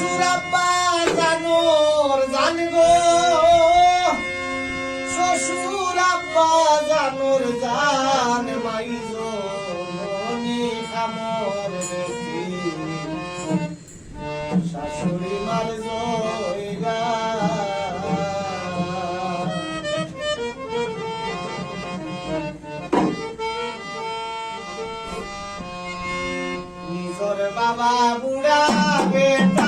শ্বশুরাব্বা জানোর জান জান মাই শাশুড়ি মার জয়গা নিজর বাবা বুড়া বেটা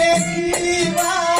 equivale.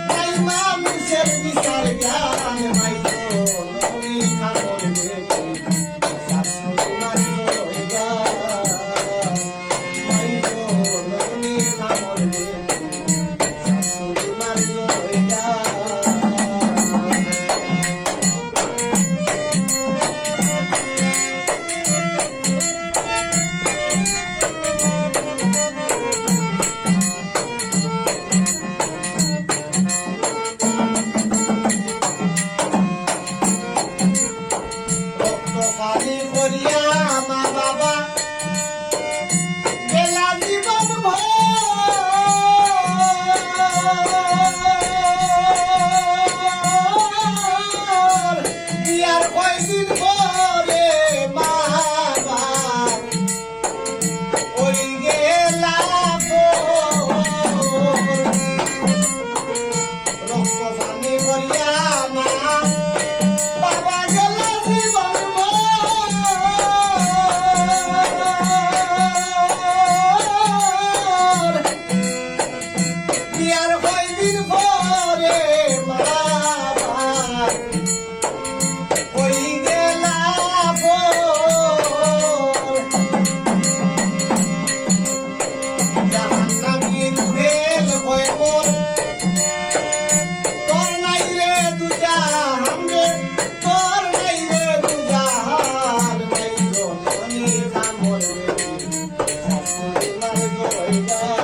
Hallelujah.